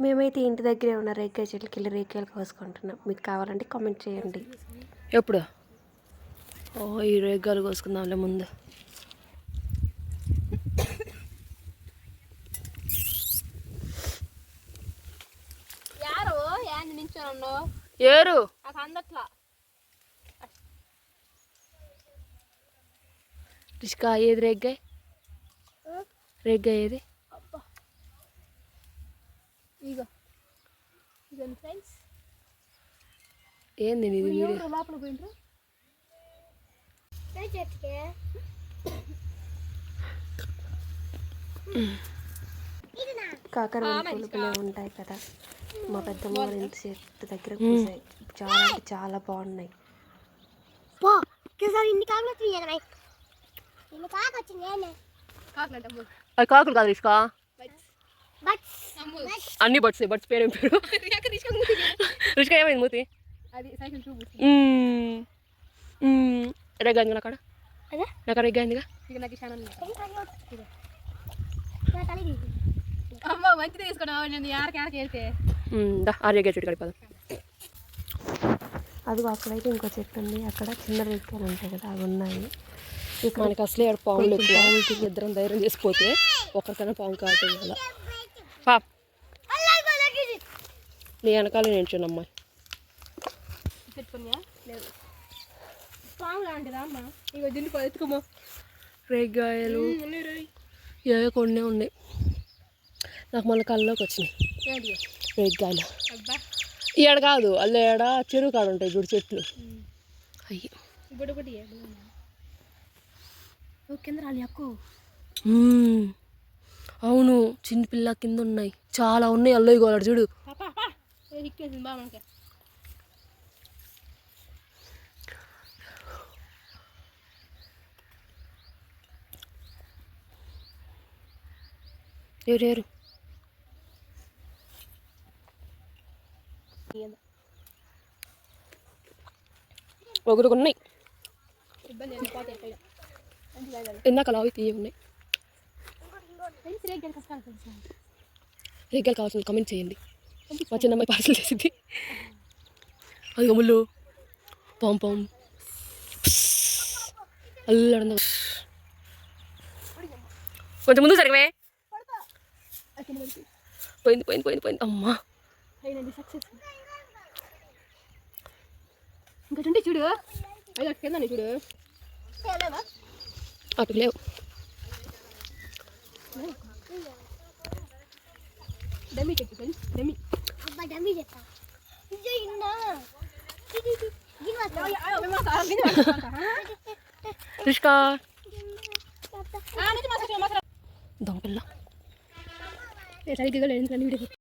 మేమైతే ఇంటి దగ్గరే ఉన్న రేగ్గాయ చెట్లకి వెళ్ళి రేగ్గాయలు కోసుకుంటున్నాం. మీకు కావాలంటే కామెంట్ చేయండి. ఎప్పుడు? ఓ ఈ రేగాలు కోసుకుందాంలే ముందు. ఏరు? రిష్కా ఏది రేగ్గాయ్ రేగ్గాయ ఏది? ఏంది ఇది వీడియో? లోపల పోయిండ్రు? కాకర పులుపులే ఉంటాయి కదా. మా పెద్దమ్మ వాళ్ళ ఇంటి చెట్టు దగ్గర పూసాయి. చాలా అంటే చాలా బాగున్నాయి. ఇన్ని కాకులు వచ్చినాయి కదా ఇన్ని కాకు వచ్చింది అది కాకులు కాదు రిష్కా అన్ని బట్స్ బట్స్ పేరు ఏం పేరు రిష్కా ఏమైంది మూతి? అది సైకిల్ అదే నాకు ఇక చాలా అమ్మ మంచిది తీసుకున్నావు నేను యారకి వెళ్తే చెట్టు కడిపోదాం అదిగో అక్కడైతే ఇంకో చెట్టు ఉంది అక్కడ చిన్న రేగ్గాయలు ఉంటాయి కదా అవి ఉన్నాయి ఇక్కడ మనకి అసలే ఆడ పాములు ఎక్కువ ఇద్దరం ధైర్యం చేసిపోతే ఒకరికైనా పాము కాదు అలా పా నీ వెనకాల నేను అమ్మాయి పెట్టుకున్నా లేదు. పాము లాంటిదా అమ్మ? ఇగో దిండుకో ఎత్తుకోమో. రేగ్గాయలు ఏ కొన్ని ఉన్నాయి. నాకు మన కళ్ళలోకి వచ్చినాయి. అబ్బా. ఈడ కాదు అల్ల ఏడ చెరువు కాడ ఉంటాయి చూడు చెట్లు. అయ్యి. ఇప్పుడు ఒకటి కింద రాలి మ్మ్. అవును చిన్నపిల్ల కింద ఉన్నాయి. చాలా ఉన్నాయి అల్లయ్య గోలాడు చూడు. పాపా పా ఇక్కేసింది ఉన్నాయి ఇబ్బంది ఇందాక లావి తీయ ఉన్నాయి ఫ్రెండ్స్ కావాల్సిన కమెంట్ చేయండి మా చిన్నమ్మాయి పార్సల్ చేసింది అది ముళ్ళు పాం పాం అల్లడంద కొంచెం ముందు సరిగ్గా పోయింది పోయింది పోయింది పోయింది. అమ్మా. అయినండి సక్సెస్ ఇంకా చూడండి చూడు. అయ్యో కింద చూడు. అటు లేవు. డమ్మి చెట్టు డమ్మి. అబ్బా డమ్మి రిష్కా. వస్తా. దొంగపిల్ల. సరిగ్గా లేదు వీడియో